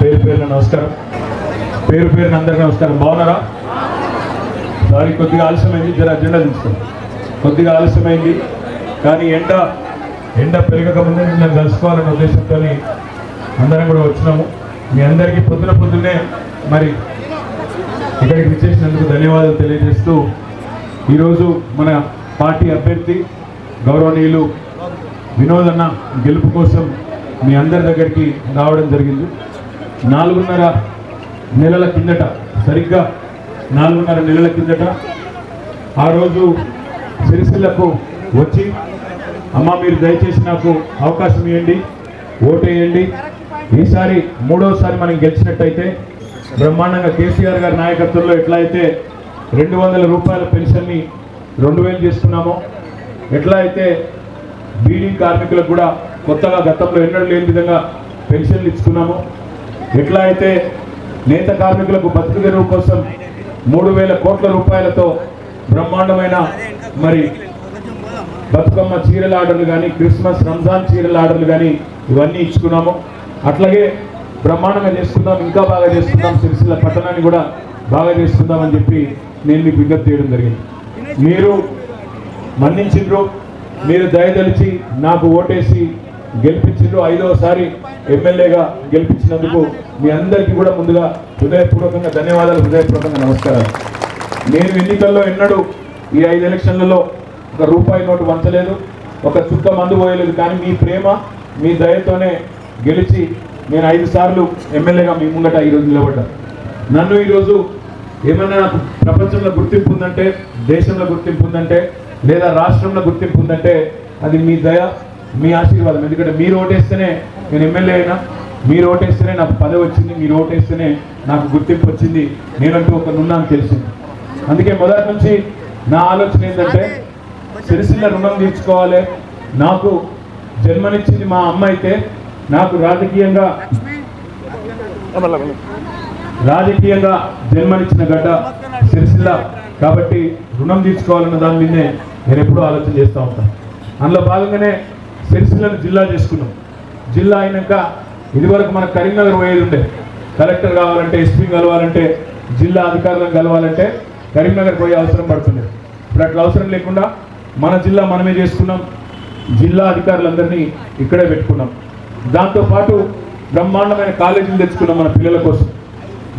పేరు పేరున నమస్కారం. పేరు పేరున అందరికీ నమస్కారం. బాగున్నారా? దారి కొద్దిగా ఆలస్యమైంది జర అజెండా తీసుకోండి కొద్దిగా ఆలస్యమైంది కానీ ఎండ ఎండ పెరగక ముందే నిన్న కలుసుకోవాలనే ఉద్దేశంతో అందరం కూడా వచ్చినాము. మీ అందరికీ పొద్దున పొద్దున్నే మరి ఇక్కడికి విచ్చేసినందుకు ధన్యవాదాలు తెలియజేస్తూ ఈరోజు మన పార్టీ అభ్యర్థి గౌరవనీయులు వినోదన్న గెలుపు కోసం మీ అందరి దగ్గరికి రావడం జరిగింది. నాలుగున్నర నెలల కిందట సరిగ్గా నాలుగున్నర నెలల కిందట ఆ రోజు సిరిసిల్లకు వచ్చి అమ్మ మీరు దయచేసి నాకు అవకాశం ఇవ్వండి ఓటేయండి ఈసారి మూడోసారి మనం గెలిచినట్టయితే బ్రహ్మాండంగా కేసీఆర్ గారి నాయకత్వంలో ఎట్లా అయితే రెండు వందల రూపాయల పెన్షన్ని రెండు వేలు చేసుకున్నామో ఎట్లా అయితే బీడీ కార్మికులకు కూడా కొత్తగా గతంలో ఎన్నడూ లేని విధంగా పెన్షన్లు ఇచ్చుకున్నామో ఎట్లా అయితే నేత కార్మికులకు బతుకు తెరువు కోసం మూడు వేల కోట్ల రూపాయలతో బ్రహ్మాండమైన మరి బతుకమ్మ చీరల ఆర్డర్లు కానీ క్రిస్మస్ రంజాన్ చీరల ఆర్డర్లు కానీ ఇవన్నీ ఇచ్చుకున్నాము. అట్లాగే బ్రహ్మాండంగా చేసుకుందాం ఇంకా బాగా చేసుకుందాం సిరిసిల్ల పట్టణాన్ని కూడా బాగా చేసుకుందామని చెప్పి నేను మీకు విజ్ఞప్తి చేయడం జరిగింది. మీరు మన్నించిండ్రు మీరు దయదలిచి నాకు ఓటేసి గెలిపించిండ్రు ఐదవసారి ఎమ్మెల్యేగా గెలిపించినందుకు మీ అందరికీ కూడా ముందుగా హృదయపూర్వకంగా ధన్యవాదాలు హృదయపూర్వకంగా నమస్కారాలు. నేను ఎన్నికల్లో ఎన్నడూ ఈ ఐదు ఎలక్షన్లలో ఒక రూపాయి నోటు వంచలేదు ఒక చుక్క మందు పోయలేదు కానీ మీ ప్రేమ మీ దయతోనే గెలిచి నేను ఐదు సార్లు ఎమ్మెల్యేగా మీ ముంగట ఈరోజు నిలబడ్డా నన్ను ఈరోజు ఏమన్నా నాకు ప్రపంచంలో గుర్తింపు ఉందంటే దేశంలో గుర్తింపు ఉందంటే లేదా రాష్ట్రంలో గుర్తింపు ఉందంటే అది మీ దయ మీ ఆశీర్వాదం. ఎందుకంటే మీరు ఓటేస్తేనే నేను ఎమ్మెల్యే అయినా మీరు ఓటేస్తేనే నాకు పదవి వచ్చింది మీరు ఓటేస్తేనే నాకు గుర్తింపు వచ్చింది నేనంటూ ఒక నున్నాను తెలిసింది. అందుకే మొదటి నుంచి నా ఆలోచన ఏంటంటే సిరిసిల్ల రుణం తీర్చుకోవాలి. నాకు జన్మనిచ్చింది మా అమ్మ అయితే నాకు రాజకీయంగా రాజకీయంగా జన్మనిచ్చిన గడ్డ సిరిసిల్ల. కాబట్టి రుణం తీర్చుకోవాలన్న దాని మీదే నేను ఎప్పుడూ ఆలోచన చేస్తూ ఉంటాను అందులో భాగంగానే సిరిసిల్లను జిల్లా చేసుకున్నాం. జిల్లా అయినాక ఇదివరకు మన కరీంనగర్ పోయేది ఉండే కలెక్టర్ కావాలంటే ఎస్పీ కలవాలంటే జిల్లా అధికారులను కలవాలంటే కరీంనగర్ పోయే అవసరం పడుతుంది. ఇప్పుడు అట్లా అవసరం లేకుండా మన జిల్లా మనమే చేసుకున్నాం. జిల్లా అధికారులందరినీ ఇక్కడే పెట్టుకున్నాం. దాంతోపాటు బ్రహ్మాండమైన కాలేజీలు తెచ్చుకున్నాం మన పిల్లల కోసం.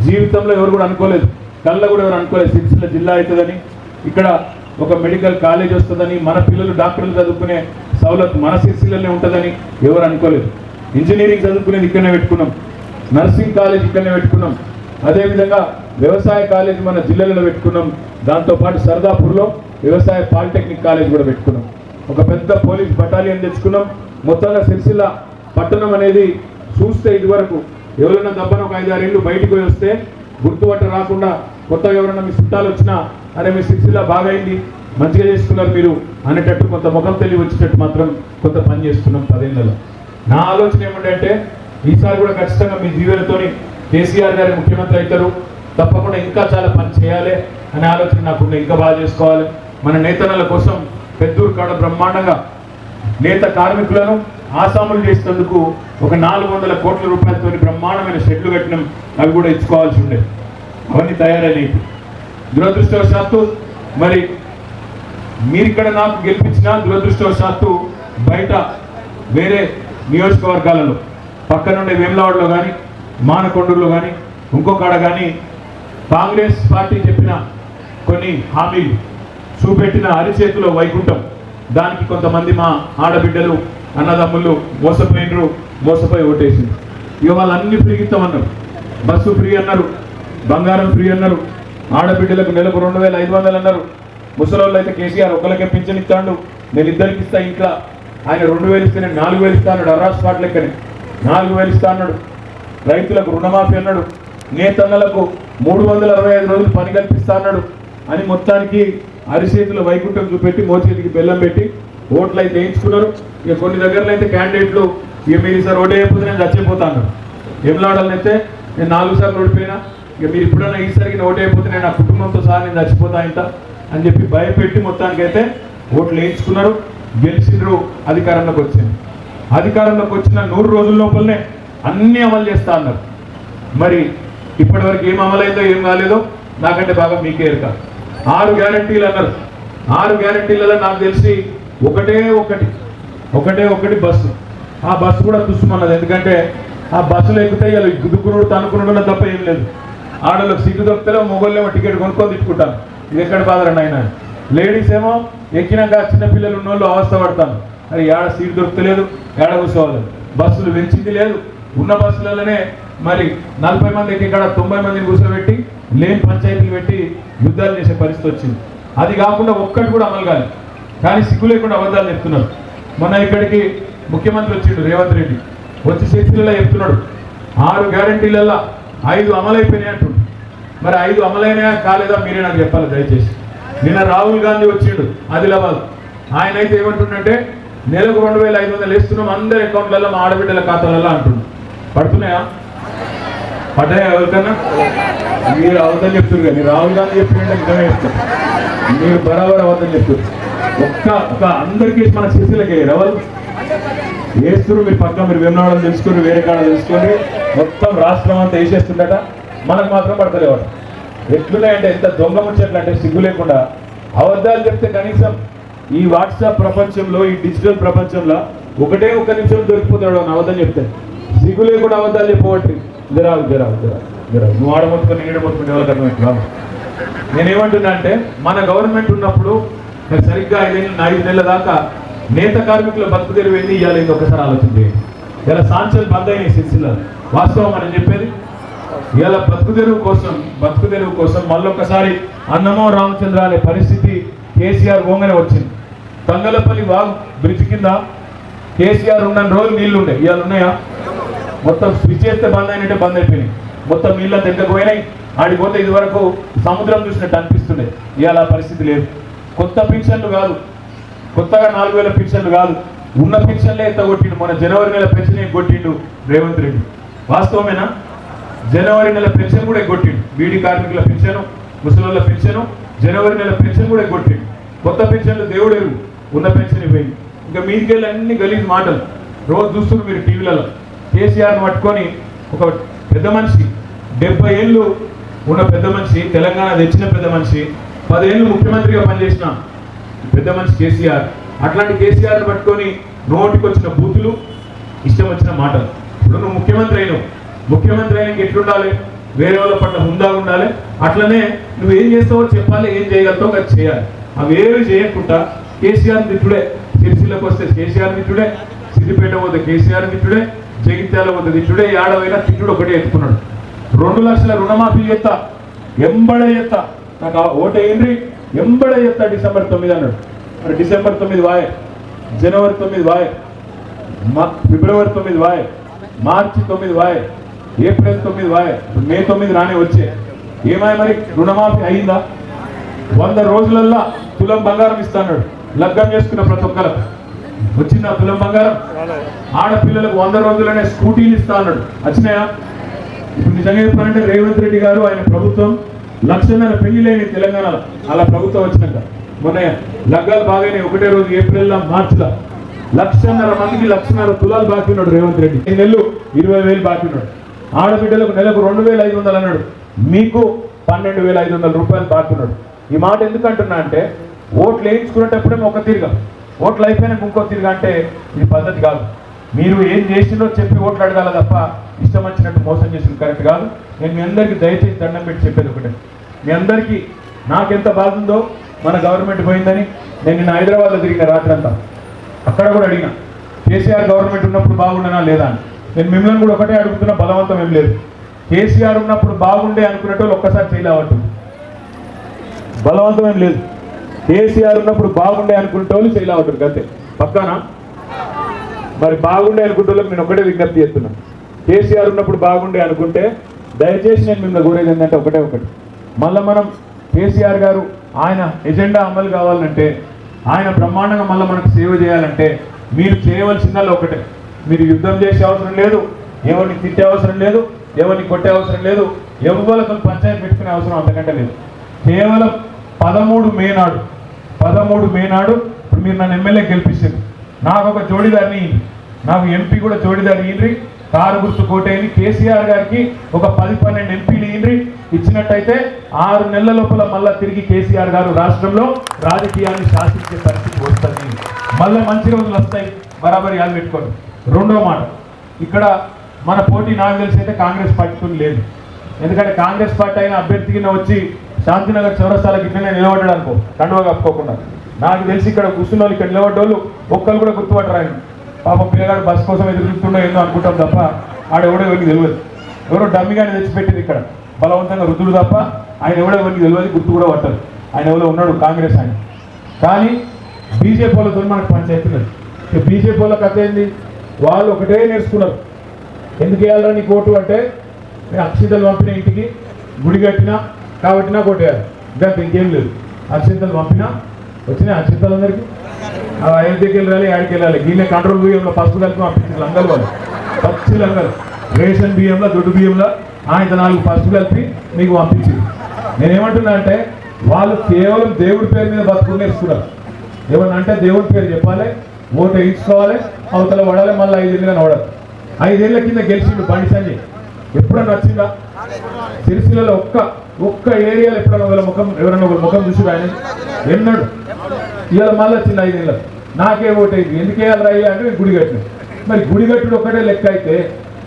జీవితంలో ఎవరు కూడా అనుకోలేదు. కళ్ళ కూడా ఎవరు అనుకోలేదు సిరిసిల్ల జిల్లా అవుతుందని. ఇక్కడ ఒక మెడికల్ కాలేజ్ వస్తుందని మన పిల్లలు డాక్టర్లు చదువుకునే సౌలత్ మన సిరిసిల్లనే ఉంటుందని ఎవరు అనుకోలేదు. ఇంజనీరింగ్ చదువుకునేది ఇక్కడనే పెట్టుకున్నాం. నర్సింగ్ కాలేజ్ ఇక్కడనే పెట్టుకున్నాం. అదేవిధంగా వ్యవసాయ కాలేజ్ మన జిల్లాలో పెట్టుకున్నాం. దాంతోపాటు సర్దాపూర్లో వ్యవసాయ పాలిటెక్నిక్ కాలేజ్ కూడా పెట్టుకున్నాం. ఒక పెద్ద పోలీస్ బటాలియన్ తెచ్చుకున్నాం. మొత్తంగా సిరిసిల్ల పట్టణం అనేది చూస్తే ఇదివరకు ఎవరైనా దబ్బన ఒక ఐదారేళ్ళు బయటకు పోయి వస్తే గుర్తుపట్ట రాకుండా కొత్తగా ఎవరైనా మీ చుట్టాలు వచ్చినా అరే మీ సిక్స్లో బాగా అయింది మంచిగా చేసుకున్నారు మీరు. అనేటట్టు కొంత ముఖం తెలివి వచ్చేటట్టు మాత్రం కొంత పని చేస్తున్నాం పదేళ్ళలో నా ఆలోచన ఏమిటంటే ఈసారి కూడా ఖచ్చితంగా మీ జీవితంతోని కేసీఆర్ గారి ముఖ్యమంత్రి అవుతారు. తప్పకుండా ఇంకా చాలా పని చేయాలి అనే ఆలోచన నాకుండా ఇంకా బాగా చేసుకోవాలి. మన నేతన్నల కోసం పెద్దూరు కాడ బ్రహ్మాండంగా నేత కార్మికులను ఆసాములు చేసేందుకు ఒక నాలుగు వందల కోట్ల రూపాయలతో బ్రహ్మాండమైన షెడ్లు కట్టినాం. అవి కూడా ఇచ్చుకోవాల్సి ఉండే అవన్నీ తయారైనవి దురదృష్టవశాత్తు మరి మీరు ఇక్కడ నాకు గెలిపించిన దురదృష్టవశాత్తు బయట వేరే నియోజకవర్గాలలో పక్కనుండే వేములవాడలో కానీ మానకొండూరులో కానీ ఇంకొకడ కానీ కాంగ్రెస్ పార్టీ చెప్పిన కొన్ని హామీలు చూపెట్టిన అరిచేతిలో వైకుంఠం. దానికి కొంతమంది మా ఆడబిడ్డలు అన్నదమ్ములు మోసపోయినరు మోసపోయి ఓటేసింది ఇక వాళ్ళు అన్ని ఫ్రీ ఇస్తామన్నారు బస్సు ఫ్రీ అన్నారు బంగారం ఫ్రీ అన్నారు. ఆడబిడ్డలకు నెలకు రెండు వేల ఐదు వందలు అన్నారు. ముసలోళ్ళు అయితే కేసీఆర్ ఒకరికే పింఛన్ ఇస్తాడు. నేను ఇద్దరికి ఇస్తా ఇంట్లో. ఆయన రెండు వేలు ఇస్తే నేను నాలుగు వేలు ఇస్తా అన్నాడు. అరాస్ స్పాట్ లెక్కని. నాలుగు వేలు ఇస్తా అన్నాడు. రైతులకు రుణమాఫీ అన్నాడు. నేతన్నలకు మూడు వందల అరవై ఐదు రోజులు పని కల్పిస్తా అన్నాడు. అని మొత్తానికి అరిసేతులు వైకుంఠం చూపెట్టి మోచేతికి బెల్లం పెట్టి ఓట్లు అయితే వేయించుకున్నారు. ఇక కొన్ని దగ్గరలో అయితే క్యాండిడేట్లు ఇక మీరు సార్ ఓటే అయిపోతే నేను చచ్చిపోతా అన్నారు నేను నాలుగు సార్లు ఓడిపోయినా. ఇక మీరు ఇప్పుడన్నా ఈసారికి ఓటు అయిపోతే నేను నా కుటుంబంతో సహా నేను చచ్చిపోతా ఇంత అని చెప్పి భయపెట్టి మొత్తానికైతే ఓట్లు వేయించుకున్నారు. గెలిచిండ్రు అధికారంలోకి వచ్చింది. అధికారంలోకి వచ్చిన నూరు రోజుల లోపలనే అన్ని అమలు చేస్తా అన్నారు. మరి ఇప్పటివరకు ఏం అమలైందో ఏం కాలేదో నాకంటే బాగా మీకే ఎరుక. ఆరు గ్యారంటీలు అన్నారు. ఆరు గ్యారంటీలలో నాకు తెలిసి ఒకటే ఒకటి ఒకటే ఒకటి బస్సు. ఆ బస్సు కూడా చూసుకున్నది ఎందుకంటే ఆ బస్సులో ఎక్కితే ఇలా గుద్దుకునుడు తనుకునుడు తప్ప ఏం లేదు. ఆడలకు సిగ్గు దొరికితే మొగోళ్ళేమో టికెట్ కొనుక్కొని తిట్టుకుంటాను ఇది ఎక్కడ బాధరండి ఆయన లేడీస్ ఏమో ఎక్కినాక చిన్న పిల్లలు ఉన్న వాళ్ళు అవస్థ పడతాను అది ఏడ సీట్ దొరకలేదు ఏడ కూర్చోవాలి? బస్సులు పెంచింది లేదు. ఉన్న బస్సులలోనే మరి నలభై మంది ఇక్కడ తొంభై మందిని కూర్చోబెట్టి లేని పంచాయతీలు పెట్టి యుద్ధాలు చేసే పరిస్థితి వచ్చింది. అది కాకుండా ఒక్కటి కూడా అమలు కాదు కానీ సిగ్గు లేకుండా అబద్ధాలు చెప్తున్నారు. మొన్న ఇక్కడికి ముఖ్యమంత్రి వచ్చిండు రేవంత్ రెడ్డి. వచ్చి శక్తులలో చెప్తున్నాడు. ఆరు గ్యారంటీలలో ఐదు అమలైపోయినాయి అంటుండు. మరి ఐదు అమలైనా కాలేదా? మీరే నాకు చెప్పాలి దయచేసి. నిన్న రాహుల్ గాంధీ వచ్చిండు ఆదిలాబాద్. ఆయన అయితే ఏమంటుండంటే నెలకు రెండు వేల ఐదు వందలు వేస్తున్నాం అందరి అకౌంట్లలో మా ఆడబిడ్డల ఖాతాలలో అంటుండు. పడుతున్నాయా? పడ్డాయా ఎవరికన్నా? మీరు అవతలు చెప్తున్నారు కానీ రాహుల్ గాంధీ చెప్పినట్టే నిజమే చెప్తారు. మీరు బరాబర్ అవతలు చెప్తారు ఒక్క ఒక అందరికీ మన శిశులకి ఎవరు వేస్తున్నారు మీరు పక్క మీరు విన్నాడని తెలుసుకొని వేరే కాడ తెలుసుకొని మొత్తం రాష్ట్రం అంతా వేసేస్తుందట. మనకు మాత్రం పడతలేవారు ఎట్లున్నాయి అంటే ఎంత దొంగ ముచ్చట్లు అంటే సిగ్గు లేకుండా అబద్ధాలు చెప్తే కనీసం ఈ వాట్సాప్ ప్రపంచంలో ఈ డిజిటల్ ప్రపంచంలో ఒకటే ఒక్క నిమిషం దొరికిపోతాడు అని అబద్ధం చెప్తే. సిగ్గు లేకుండా అబద్ధాలు చెప్పబట్టి జరావు జరావు జరావు జరావు నువ్వు ఆడమొత్తుకొని నీడ మొత్తుకుని ఎవరికి అర్థమైంది? నేనేమంటున్నా అంటే మన గవర్నమెంట్ ఉన్నప్పుడు సరిగ్గా ఐదేళ్ళు ఐదు నెలల దాకా నేత కార్మికుల బతుకు తెరువు ఎన్ని ఇవ్వాలి ఇది ఒకసారి ఆలోచన చేయండి. ఇలా సాంక్షలు బంద్ అయినాయి సిరిసిల్ల. వాస్తవం అని చెప్పేది? ఇలా బతుకు తెరువు కోసం బతుకు తెరువు కోసం మళ్ళొకసారి అన్నమో రామచంద్ర అనే పరిస్థితి కేసీఆర్ ఓంగనే వచ్చింది. తంగలపల్లి వాగు బ్రిడ్జ్ కింద కేసీఆర్ ఉన్న రోజులు నీళ్ళు ఉండే. ఇవాళ ఉన్నాయా? మొత్తం స్విచ్ చేస్తే బంద్ అయినట్టే బంద్ అయిపోయినాయి. మొత్తం నీళ్ళ దగ్గరకు పోయినాయి. ఆడికి పోతే ఇది వరకు సముద్రం చూసినట్టు అనిపిస్తుండే. ఇవాళ పరిస్థితి లేదు. కొత్త పింఛన్లు కాదు. కొత్తగా నాలుగు వేల పెన్షన్లు కాదు ఉన్న పెన్షన్లే ఎంత కొట్టిండు మన జనవరి నెల పెన్షన్ కొట్టిండు రేవంత్ రెడ్డి. వాస్తవమేనా? జనవరి నెల పెన్షన్ కూడా కొట్టిండు. బీడీ కార్మికుల పెన్షన్ ముసలోళ్ళ పెన్షన్ జనవరి నెల పెన్షన్ కూడా కొట్టిండు. కొత్త పెన్షన్లు దేవుడేరు. ఉన్న పెన్షన్ ఇవ్వండి ఇంకా మీదికెళ్ళి అన్ని గలీజ్ మాటలు. రోజు చూస్తున్నారు మీరు టీవీలలో. కేసీఆర్ని పట్టుకొని ఒక పెద్ద మనిషి డెబ్బై ఏళ్ళు ఉన్న పెద్ద మనిషి తెలంగాణ తెచ్చిన పెద్ద మనిషి పదేళ్ళు ముఖ్యమంత్రిగా పనిచేసిన పెద్ద మనిషి కేసీఆర్. అట్లాంటి కేసీఆర్ని పట్టుకొని నోటికి వచ్చిన బూతులు ఇష్టం వచ్చిన మాటలు. ఇప్పుడు నువ్వు ముఖ్యమంత్రి అయినావు. ముఖ్యమంత్రి అయినాక ఎట్లుండాలి? వేరే వాళ్ళ పట్ల హుందా ఉండాలి? అట్లనే నువ్వు ఏం చేస్తావో చెప్పాలి ఏం చేయగలుగుతావు అది చేయాలి. అవి ఏమి చేయకుండా కేసీఆర్ మిత్రుడే. సిరిసిల్లకు వస్తే కేసీఆర్ మిత్రుడే. సిద్దిపేట పోతే కేసీఆర్ మిత్రుడే. జగిత్యాల పోతే మిత్రుడే. ఏడవైనా తిట్టుడు ఒకటే ఎత్తుకున్నాడు. రెండు లక్షల రుణమాఫీ చేస్తా. ఎంబడే చేస్తా. నాకు ఆ ఏంటి ఎంబడే చెప్తా డిసెంబర్ తొమ్మిది అన్నాడు. మరి డిసెంబర్ తొమ్మిది వాయ్ జనవరి తొమ్మిది వాయ్ మా- ఫిబ్రవరి తొమ్మిది వాయ్ మార్చి తొమ్మిది వాయ్ ఏప్రిల్ తొమ్మిది వాయ్ మే తొమ్మిది రానే వచ్చే. ఏమాయ మరి? రుణమాఫీ అయిందా? వంద రోజులల్లా తులం బంగారం ఇస్తాడు లగ్గం చేసుకున్న ప్రతి ఒక్కరు. వచ్చిందా తులం బంగారం? ఆడపిల్లలకు వంద రోజులనే స్కూటీలు ఇస్తా అన్నాడు. వచ్చినాయా? ఇప్పుడు నిజంగా చెప్పాలంటే రేవంత్ రెడ్డి గారు ఆయన ప్రభుత్వం లక్షన్నర పెళ్ళి లేని తెలంగాణలో అలా ప్రభుత్వం వచ్చినాక మొన్న లగ్గాలు బాగానే ఒకటే రోజు ఏప్రిల్లో మార్చిలో. లక్షన్నర మందికి లక్షన్నర తులాలు బాకీ ఉన్నాడు రేవంత్ రెడ్డి. ఈ నెలలు ఇరవై వేలు బాకీ ఉన్నాడు. ఆడబిడ్డలకు నెలకు రెండు వేల ఐదు వందలు అన్నాడు. మీకు పన్నెండు వేల ఐదు వందల రూపాయలు బాకీ ఉన్నాడు. ఈ మాట ఎందుకు అంటున్నా అంటే ఓట్లు వేయించుకునేటప్పుడే ఒక తిరిగా. ఓట్లు అయిపోయినాక ఇంకో తిరిగా అంటే ఇది పద్ధతి కాదు. మీరు ఏం చేసిందో చెప్పి ఓట్లాడగల తప్ప ఇష్టం వచ్చినట్టు మోసం చేసింది కరెక్ట్ కాదు. నేను మీ అందరికీ దయచేసి దండం పెట్టి చెప్పేది ఒకటే. మీ అందరికీ నాకెంత బాధ ఉందో మన గవర్నమెంట్ పోయిందని నేను నిన్న హైదరాబాద్లో తిరిగిన రాత్రి అంతా అక్కడ కూడా అడిగిన కేసీఆర్ గవర్నమెంట్ ఉన్నప్పుడు బాగుండనా లేదా అని. నేను మిమ్మల్ని కూడా ఒకటే అడుగుతున్నా బలవంతం ఏం లేదు. కేసీఆర్ ఉన్నప్పుడు బాగుండే అనుకునేటోళ్ళు ఒక్కసారి చేయలేవట్టు బలవంతం ఏం లేదు. కేసీఆర్ ఉన్నప్పుడు బాగుండే అనుకునేటోళ్ళు చేయలేవట్టు అంతే పక్కానా? మరి బాగుండే అనుకుంటోళ్ళకి నేను ఒకటే విజ్ఞప్తి చేస్తున్నాను కేసీఆర్ ఉన్నప్పుడు బాగుండే అనుకుంటే దయచేసి నేను మిమ్మల్ని కోరేది ఏంటంటే ఒకటే ఒకటి. మళ్ళీ మనం కేసీఆర్ గారు ఆయన ఎజెండా అమలు కావాలంటే ఆయన బ్రహ్మాండంగా మళ్ళీ మనకు సేవ చేయాలంటే మీరు చేయవలసిందల్లా ఒకటే. మీరు యుద్ధం చేసే అవసరం లేదు ఎవరిని తిట్టే అవసరం లేదు ఎవరిని కొట్టే అవసరం లేదు ఎవరితో పంచాయతీ పెట్టుకునే అవసరం అంతకంటే లేదు. కేవలం పదమూడు మే నాడు పదమూడు మే నాడు ఇప్పుడు మీరు నన్ను ఎమ్మెల్యే గెలిపించారు నాకు ఒక జోడిదారిని నాకు ఎంపీ కూడా జోడిదారి ఇయ్యండి. కారు గుర్తు కోటేని కేసీఆర్ గారికి ఒక పది పన్నెండు ఎంపీలు ఇయ్యండి. ఇచ్చినట్టయితే ఆరు నెలల లోపల మళ్ళా తిరిగి కేసీఆర్ గారు రాష్ట్రంలో రాజకీయాన్ని శాసించే పరిస్థితి వస్తుంది. మళ్ళీ మంచి రోజులు వస్తాయి. బరాబరి యాలు పెట్టుకోండి. రెండో మాట ఇక్కడ మన పోటీ నాకు తెలిసి అయితే కాంగ్రెస్ పార్టీతో లేదు. ఎందుకంటే కాంగ్రెస్ పార్టీ అయిన అభ్యర్థి కింద వచ్చి శాంతినగర్ చౌరస్తాలకు ఇట్లనే నిలబడ్డాడు అనుకో కండువా కప్పుకోకుండా. నాకు తెలిసి ఇక్కడ కూర్చున్న వాళ్ళు ఇక్కడ నిలబడ్డోళ్ళు ఒక్కరు కూడా గుర్తుపట్టరు ఆయన. పాప పిల్లగాడు బస్ కోసం ఎదురుతుండో ఏందో అనుకుంటాం తప్ప ఆడ ఎవడో ఎవరికి తెలియదు. ఎవరో డమ్మిగానే తెచ్చిపెట్టింది ఇక్కడ. బలవంతంగా రుద్దుడు తప్ప ఆయన ఎవడో ఎవరికి తెలియదు గుర్తు కూడా పట్టదు. ఆయన ఎవరో ఉన్నాడు కాంగ్రెస్ ఆయన. కానీ బీజేపీ వాళ్ళతో మనకు పంచాయతీ లేదు ఇక బీజేపీ వాళ్ళ కథ ఏంది? వాళ్ళు ఒకటే నేర్చుకున్నారు. ఎందుకు వేయాలరా నీకు ఓటు అంటే? నేను అక్షితలు పంపిన ఇంటికి గుడి కట్టినా కాబట్టి నాకు ఒకటి ఇంకా ఇంకేం లేదు. అక్షింతలు పంపినా వచ్చినాయి అక్షింతలు అందరికీ ఆ అయోధ్యకి వెళ్ళాలి ఆడికి వెళ్ళాలి దీన్నే కంట్రోల్ బియ్యంలో పసుపు కలిపి పంపించారు లంగలు వాళ్ళు. పచ్చి లంగలు. రేషన్ బియ్యంలో దొడ్డు బియ్యంలో ఆయన నాలుగు పసుపు కలిపి మీకు పంపించింది నేనేమంటున్నా అంటే వాళ్ళు కేవలం దేవుడి పేరు మీద బతుకుని నేర్చుకున్నారు ఏమన్నా అంటే దేవుడి పేరు చెప్పాలి ఓటు వేయించుకోవాలి అవతల పడాలి మళ్ళీ ఐదేళ్ళుగా నవడాలి ఐదేళ్ళ కింద గెలిచిండు బండి సంజయ్. ఎప్పుడన్నా వచ్చిందా? సిరిసిల్లలో ఒక్క ఒక్క ఏరియాలో ఎప్పుడైనా ముఖం ఎవరన్నా ఒక ముఖం చూసి ఆయన ఎన్నడు. ఇవాళ మళ్ళీ వచ్చింది ఐదేళ్ళ నాకే ఓటైంది. అయింది ఎందుకు వేయాలి అంటే గుడి కట్టిన. మరి గుడి కట్టుడు ఒక్కటే లెక్క అయితే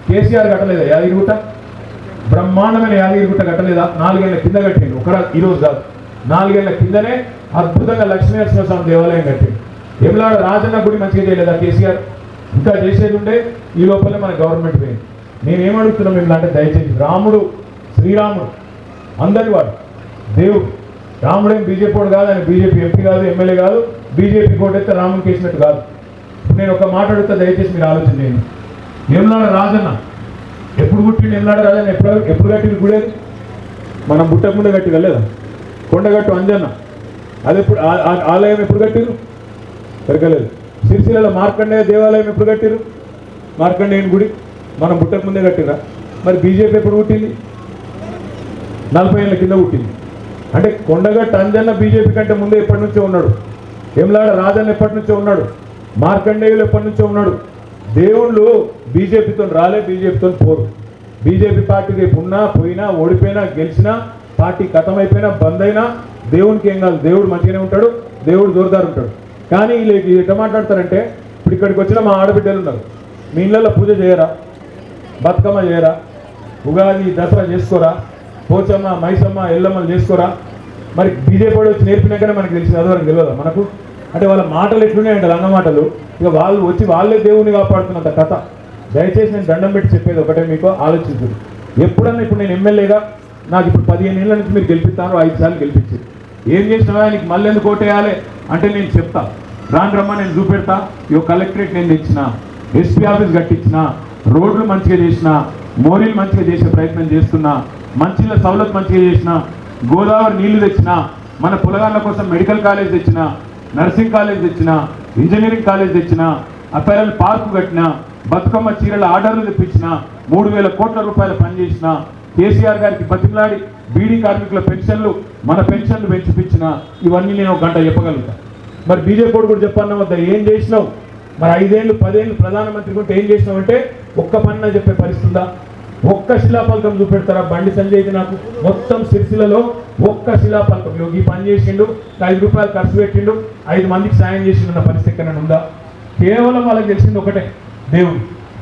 కేసీఆర్ కట్టలేదా? యాదగిరిగుట్ట బ్రహ్మాండమైన యాదగిరిగుట్ట కట్టలేదా? నాలుగేళ్ళ కింద కట్టిండు. ఒక ఈరోజు కాదు. నాలుగేళ్ళ కిందనే అద్భుతంగా లక్ష్మీనరసింహ స్వామి దేవాలయం కట్టిండు. ఎమ్లాడ రాజన్న గుడి మంచిగా చేయలేదా కేసీఆర్? ఇంకా చేసేది ఉండే ఈ లోపలే మన గవర్నమెంట్ పోయింది. నేనేమడుగుతున్నా మిమ్మల్ని అంటే దయచేసి రాముడు శ్రీరాముడు అందరి వాడు. దేవుడు. రాముడేం బీజేపీ వాడు కాదు ఆయన బీజేపీ ఎంపీ కాదు ఎమ్మెల్యే కాదు బీజేపీ కోటెత్తే రాముడికి వేసినట్టు కాదు. నేను ఒక మాట అడుగుతా దయచేసి మీరు ఆలోచన చేయండి. ఏమన్నాడు రాజన్న ఎప్పుడు పుట్టిండు? ఏమన్నాడు రాజన్న ఎప్పుడు ఎప్పుడు కట్టింది గుడేది మనం బుట్ట ముందు కట్టి కొండగట్టు అంజన్న. అది ఎప్పుడు ఆ- ఆలయం ఎప్పుడు కట్టిరు? పెరగలేదు. సిరిసిల్లలో మార్కండేయ దేవాలయం ఎప్పుడు కట్టిరు? మార్కండేయని గుడి. మనం బుట్టకు ముందే కట్టిరా. మరి బీజేపీ ఎప్పుడు పుట్టింది? నలభై ఏళ్ళ కింద పుట్టింది. అంటే కొండగట్టు అంజన్న బీజేపీ కంటే ముందే ఎప్పటి నుంచో ఉన్నాడు. ఎమ్లాడ రాజన్న ఎప్పటి నుంచో ఉన్నాడు. మార్కండేయులు ఎప్పటి నుంచో ఉన్నాడు. దేవుళ్ళు బీజేపీతో రాలే బీజేపీతో పోరు. బీజేపీ పార్టీ రేపు ఉన్నా పోయినా ఓడిపోయినా గెలిచినా పార్టీ అయిపోయినా బంద్ అయినా దేవునికి ఏం కాదు దేవుడు మంచిగానే ఉంటాడు దేవుడు జోరుదారు ఉంటాడు. కానీ వీళ్ళు ఎట్లా మాట్లాడతారంటే ఇప్పుడు ఇక్కడికి వచ్చిన మా ఆడబిడ్డలు ఉన్నారు. మీ ఇళ్ళల్లో పూజ చేయరా? బతుకమ్మ చేయరా? ఉగాది దసరా చేసుకోరా? పోచమ్మ మైసమ్మ ఎల్లమ్మలు చేసుకోరా? మరి బీజేపీ వచ్చి నేర్పినాకనే మనకి తెలిసింది. అదివరకు తెలియదా మనకు? అంటే వాళ్ళ మాటలు ఎట్లున్నాయంటే లంగ మాటలు. ఇక వాళ్ళు వచ్చి వాళ్ళే దేవుని కాపాడుతున్నంత కథ. దయచేసి నేను దండం పెట్టి చెప్పేది ఒకటే మీకు ఆలోచించుడు ఎప్పుడన్నా ఇప్పుడు నేను ఎమ్మెల్యేగా నాకు ఇప్పుడు పదిహేను ఏళ్ళ నుంచి మీరు గెలిపిస్తాను ఐదు సార్లు గెలిపించింది ఏం చేసినా ఆయనకి మళ్ళీ ఎందుకు ఓటేయాలి అంటే నేను చెప్తా. రాను రమ్మ నేను చూపెడతా. ఇక కలెక్టరేట్ నేను తెచ్చిన ఎస్పీ ఆఫీస్ కట్టించిన రోడ్లు మంచిగా చేసిన మోరీలు మంచిగా చేసే ప్రయత్నం చేస్తున్నా. మంచిల సౌలత్ మంచిగా చేసిన గోదావరి నీళ్ళు తెచ్చిన మన పులగాళ్ళ కోసం మెడికల్ కాలేజ్ తెచ్చిన నర్సింగ్ కాలేజ్ తెచ్చిన ఇంజనీరింగ్ కాలేజ్ తెచ్చిన అపైరల్ పార్కు కట్టిన బతుకమ్మ చీరల ఆర్డర్లు తెప్పించిన మూడు వేల కోట్ల రూపాయల పనిచేసిన కేసీఆర్ గారికి బతిమలాడి బీడీ కార్మికుల పెన్షన్లు మన పెన్షన్లు పెంచిపించిన ఇవన్నీ నేను ఒక గంట చెప్పగలుగుతా. మరి బీజేపీ కూడా చెప్పన్న వద్ద? ఏం చేసినావు? మరి ఐదేళ్ళు పదేళ్ళు ప్రధానమంత్రి కూడా ఏం చేసినావు అంటే ఒక్క పని చెప్పే పరిస్థితుందా? ఒక్క శిలాపలకం చూపెడతారా? బండి సంజయ్కి నాకు మొత్తం సిరిసిలలో ఒక్క శిలాపలకం యోగి పని చేసిండు ఐదు రూపాయలు ఖర్చు పెట్టిండు ఐదు మందికి సాయం చేసిండు పరిస్థితి ఎక్కడైనా ఉందా? కేవలం వాళ్ళకి తెలిసింది ఒకటే దేవుడు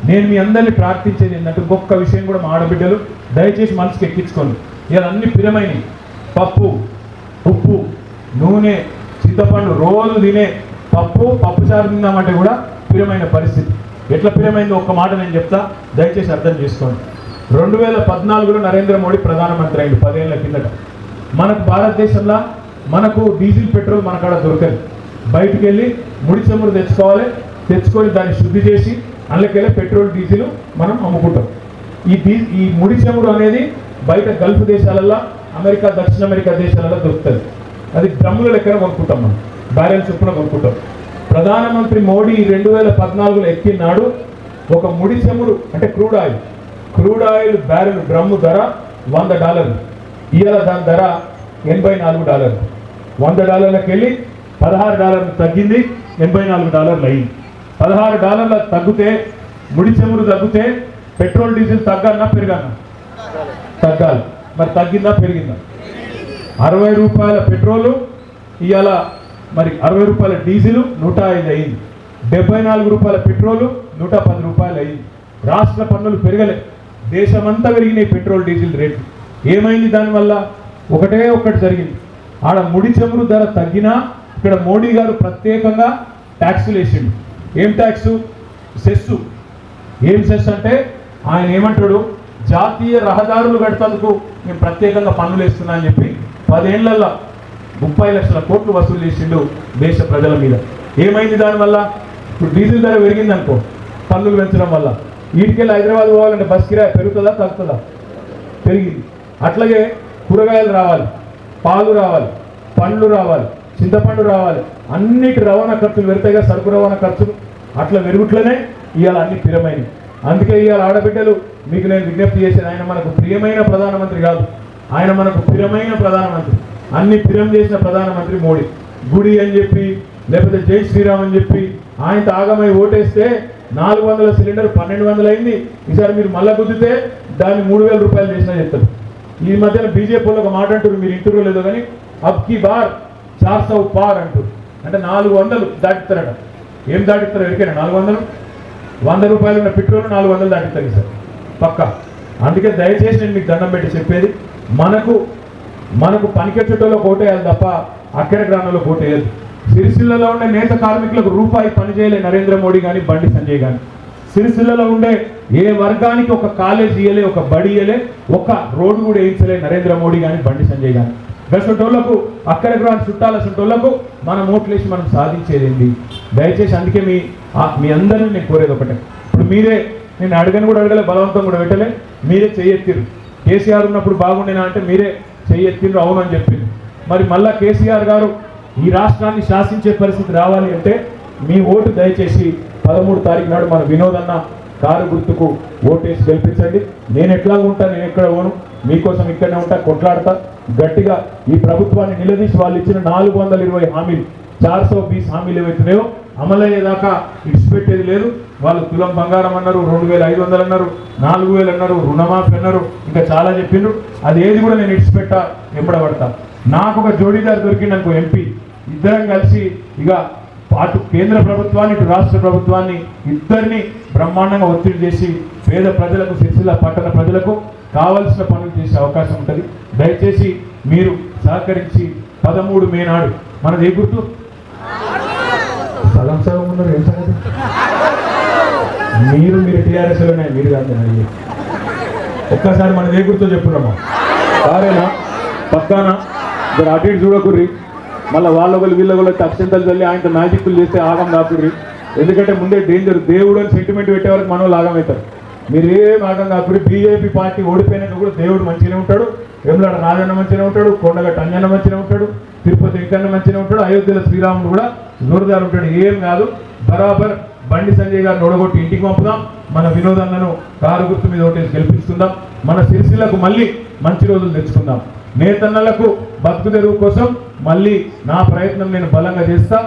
నేను మీ అందరినీ ప్రార్థించేది ఏంటంటే ఒక్క విషయం కూడా మా ఆడబిడ్డలు దయచేసి మనసుకి ఎక్కించుకోండి. ఇలా అన్ని ప్రియమైనవి పప్పు ఉప్పు నూనె చింతపండు రోజు తినే పప్పు పప్పు చారు తిందామంటే కూడా ప్రియమైన పరిస్థితి. ఎట్లా ప్రియమైందో ఒక్క మాట నేను చెప్తా దయచేసి అర్థం చేసుకోండి. రెండు వేల పద్నాలుగులో నరేంద్ర మోడీ ప్రధానమంత్రి అయింది పదేళ్ళ కిందట. మనకు భారతదేశంలో మనకు డీజిల్ పెట్రోల్ మనకాడ దొరకదు. బయటికి వెళ్ళి ముడి చమురు తెచ్చుకోవాలి తెచ్చుకొని దాన్ని శుద్ధి చేసి అందులోకెళ్ళి పెట్రోల్ డీజిల్ మనం అమ్ముకుంటాం. ఈ డీ ఈ ముడి చమురు అనేది బయట గల్ఫ్ దేశాలలో అమెరికా దక్షిణ అమెరికా దేశాలలో దొరుకుతుంది. అది డ్రమ్ముల లెక్కన కొనుక్కుంటాం మనం బ్యారెల్ చొప్పున కొనుక్కుంటాం. ప్రధానమంత్రి మోడీ రెండు వేల పద్నాలుగులో ఎక్కినాడు ఒక ముడి చమురు అంటే crude oil crude oil barrel drum ధర వంద డాలర్లు. ఇవాళ దాని ధర ఎనభై నాలుగు డాలర్లు. వంద డాలర్లకు వెళ్ళి పదహారు డాలర్లు తగ్గింది ఎనభై నాలుగు డాలర్లు అయ్యింది పదహారు డాలర్ల తగ్గితే ముడి చమురు తగ్గితే పెట్రోల్ డీజిల్ తగ్గాలన్నా పెరగాలన్నా? తగ్గాలి. మరి తగ్గిందా పెరిగిందా? అరవై రూపాయల పెట్రోలు ఇవాళ మరి అరవై రూపాయల డీజిల్ నూట ఐదు అయింది. డెబ్బై నాలుగు రూపాయల పెట్రోలు నూట పది రూపాయలు అయింది. రాష్ట్ర పన్నులు పెరగలేదు దేశమంతా పెరిగినాయి పెట్రోల్ డీజిల్ రేట్లు. ఏమైంది దానివల్ల? ఒకటే ఒక్కటి జరిగింది. ఆడ ముడి చమురు ధర తగ్గినా ఇక్కడ మోడీ గారు ప్రత్యేకంగా ట్యాక్సులు వేసిండు. ఏం ట్యాక్స్? సెస్సు. ఏం సెస్ అంటే ఆయన ఏమంటాడు? జాతీయ రహదారులు కడతందుకు మేము ప్రత్యేకంగా పన్నులు వేస్తున్నా అని చెప్పి పదేళ్ళలో ముప్పై లక్షల కోట్లు వసూలు చేసిండు దేశ ప్రజల మీద. ఏమైంది దానివల్ల? ఇప్పుడు డీజిల్ ధర పెరిగింది అనుకో పన్నులు పెంచడం వల్ల. వీటికెళ్ళి హైదరాబాద్ పోవాలంటే బస్ కిరాయి పెరుగుతుందా తగ్గుతుందా? పెరిగింది. అట్లాగే కూరగాయలు రావాలి పాలు రావాలి పండ్లు రావాలి చింతపండు రావాలి అన్నిటి రవాణా ఖర్చులు పెడతాయిగా సరుకు రవాణా ఖర్చులు. అట్లా పెరుగుట్లనే ఇవాళ అన్ని ప్రియమైనవి. అందుకే ఇవాళ ఆడబిడ్డలు మీకు నేను విజ్ఞప్తి చేసేది ఆయన మనకు ప్రియమైన ప్రధానమంత్రి కాదు. ఆయన మనకు ప్రియమైన ప్రధానమంత్రి. అన్ని ప్రియం చేసిన ప్రధానమంత్రి మోడీ. గుడి అని చెప్పి లేకపోతే జై శ్రీరామ్ అని చెప్పి ఆయన తాగమై ఓటేస్తే నాలుగు వందల సిలిండర్ పన్నెండు వందలు అయింది ఈసారి మీరు మళ్ళా గుద్దితే దాన్ని మూడు వేల రూపాయలు చేసినా చెప్తారు. ఈ మధ్యన బీజేపీ వాళ్ళు ఒక మాట అంటారు మీరు ఇంటర్వ్యూ లేదో కానీ అబ్కి బార్ చార్ సౌ పార్ అంటారు అంటే నాలుగు వందలు దాటిస్తారట. ఏం దాటిస్తారు ఎరికైనా నాలుగు వందలు? వంద రూపాయలు ఉన్న పెట్రోల్ నాలుగు వందలు దాటిస్తారు సార్ పక్క. అందుకే దయచేసి నేను మీకు దండం పెట్టి చెప్పేది మనకు మనకు పనికెచ్చుటలో కోటేయాలి తప్ప అక్కడి గ్రామంలో కోటేయద్దు సిరిసిల్లలో ఉండే నేత కార్మికులకు రూపాయి పని చేయలే నరేంద్ర మోడీ కానీ బండి సంజయ్ కానీ సిరిసిల్లలో ఉండే ఏ వర్గానికి ఒక కాలేజ్ ఇయ్యలే ఒక బడి ఇయ్యలే ఒక రోడ్డు కూడా వేయించలే నరేంద్ర మోడీ కానీ బండి సంజయ్ కానీ గసంటోళ్ళకు అక్కడ గ్రామ చుట్టాల సొంటోళ్ళకు మనం ఓట్లేసి మనం సాధించేదేంటి? దయచేసి అందుకే మీ మీ అందరిని నేను కోరేది ఒకటే. ఇప్పుడు మీరే నేను అడగని కూడా అడగలే బలవంతం కూడా పెట్టలే మీరే చెయ్యెత్తిరు కేసీఆర్ ఉన్నప్పుడు బాగుండేనా అంటే మీరే చెయ్యెత్తిండ్రు అవును అని చెప్పింది. మరి మళ్ళా కేసీఆర్ గారు ఈ రాష్ట్రాన్ని శాసించే పరిస్థితి రావాలి అంటే మీ ఓటు దయచేసి పదమూడు తారీఖు నాడు మన వినోదన్న కారు గుర్తుకు ఓటేసి గెలిపించండి. నేను ఎట్లా ఉంటా నేను ఎక్కడ పోను మీకోసం ఇక్కడనే ఉంటా కొట్లాడతా. గట్టిగా ఈ ప్రభుత్వాన్ని నిలదీసి వాళ్ళు ఇచ్చిన నాలుగు వందల ఇరవై హామీలు చార్ సో బీస్ హామీలు ఏవైతున్నాయో అమలయ్యేదాకా ఇడిచిపెట్టేది లేదు. వాళ్ళు తులం బంగారం అన్నారు రెండు వేల ఐదు వందలు అన్నారు నాలుగు వేలు అన్నారు రుణమాఫీ అన్నారు ఇంకా చాలా చెప్పిండ్రు. అది ఏది కూడా నేను ఇడిచిపెట్టా ఎప్పుడబడతా. నాకు ఒక జోడీదారు దొరికింది అనుకో ఎంపీ. ఇద్దరం కలిసి ఇక అటు కేంద్ర ప్రభుత్వాన్ని ఇటు రాష్ట్ర ప్రభుత్వాన్ని ఇద్దరిని బ్రహ్మాండంగా ఒత్తిడి చేసి పేద ప్రజలకు సిరిసిల్ల పట్టణ ప్రజలకు కావలసిన పనులు చేసే అవకాశం ఉంటుంది. దయచేసి మీరు సహకరించి పదమూడు మే నాడు మనది ఏ గుర్తు? సగం సగం ఉన్నారు ఏం సంగతి? మీరు మీరు టీఆర్ఎస్లోనే మీరు కాదు ఒక్కసారి మనది ఏ గుర్తో చెప్పున్నామా? సరేనా పక్కానా? ఇక్కడ అటు ఇటు చూడకుర్రి. మళ్ళీ వాళ్ళ ఒకరు వీళ్ళ ఒకళ్ళు అక్షంతలు తల్లి ఆయనతో మ్యాజిక్లు చేస్తే ఆగం కాపురి ఎందుకంటే ముందే డేంజర్ దేవుడు అని సెంటిమెంట్ పెట్టే వరకు మనం లాగం అవుతారు మీరు ఏం ఆగం కాపురి బీజేపీ పార్టీ ఓడిపోయినాక కూడా దేవుడు మంచిగానే ఉంటాడు. వేములాడ నారాయణ మంచిగానే ఉంటాడు. కొండగట్ట అంజన్న మంచిగానే ఉంటాడు. తిరుపతి వెంకన్న మంచిగానే ఉంటాడు. అయోధ్యలో శ్రీరాముడు కూడా జోరుదారు ఉంటాడు. ఏం కాదు. బరాబర్ బండి సంజయ్ గారిని ఓడగొట్టి ఇంటికి పంపుదాం. మన వినోదాలను కారు గుర్తు మీద ఓటేసి గెలిపిస్తుందాం. మన సిరిసిల్లకు మళ్ళీ మంచి రోజులు తెచ్చుకుందాం. నేతన్నలకు బతుకు తెరువు కోసం మళ్ళీ నా ప్రయత్నం నేను బలంగా చేస్తా.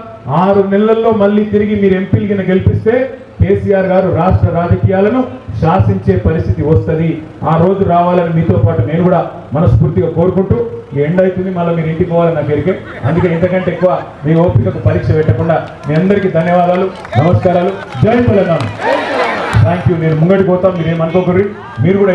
ఆరు నెలల్లో మళ్ళీ తిరిగి మీరు ఎంపీలు కింద గెలిపిస్తే కేసీఆర్ గారు రాష్ట్ర రాజకీయాలను శాసించే పరిస్థితి వస్తుంది. ఆ రోజు రావాలని మీతో పాటు నేను కూడా మనస్ఫూర్తిగా కోరుకుంటూ ఎండ్ ఎండ అవుతుంది. మళ్ళీ మీరు ఇంటికి పోవాలని నా పేరుకే అందుకే ఇంతకంటే ఎక్కువ మీ ఓపికకు పరీక్ష పెట్టకుండా మీ అందరికీ ధన్యవాదాలు నమస్కారాలు. జై తెలంగాణ. థ్యాంక్ యూ నేను ముంగడికి పోతాం. మీరు మీరు కూడా